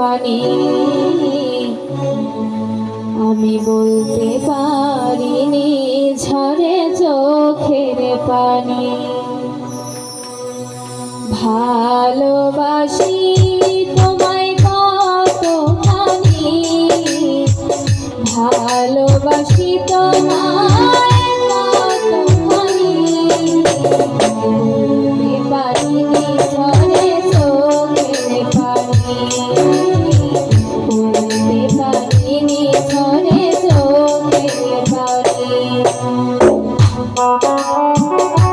পানি আমি বলতে পারিনি ঝরে চোখের পানি। ভালোবাসি Thank you.